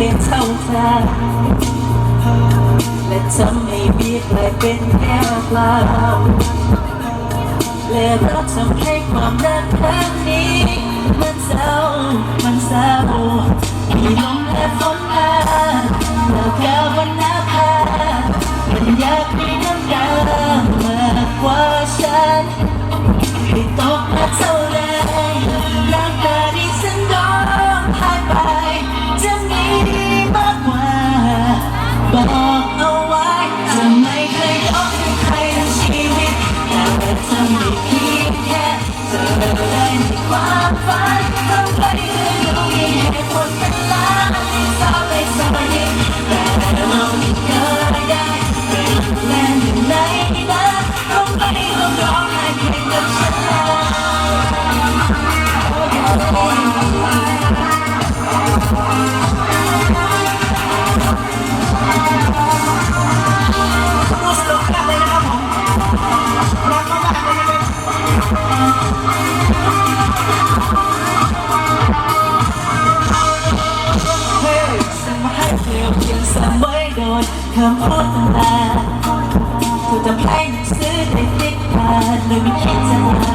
เป็นเท่าทางและทำให้เบียร์กลายเป็นแก้วเปล่า และเราทำให้ความรักครั้งนี้ มันเศร้ามันเศร้ามีลมและฝนมาแล้วก็วันหน้าพามันอยากมีน้ำตามากกว่าฉันไม่ตกมาเท่าไรน้ำตาที่ฉันร้องไห้ไป จะมีมากกว่า บอกเอาไว้จะไม่เคยยอมให้ใครทั้งชีวิตแต่ว่าจะไม่ คำพูดต่างๆถูกทำให้หนังสือได้ติดผ่านโดยไม่คิดจะลา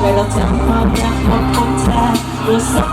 และเราจำความรักของคนเธอรู้สึก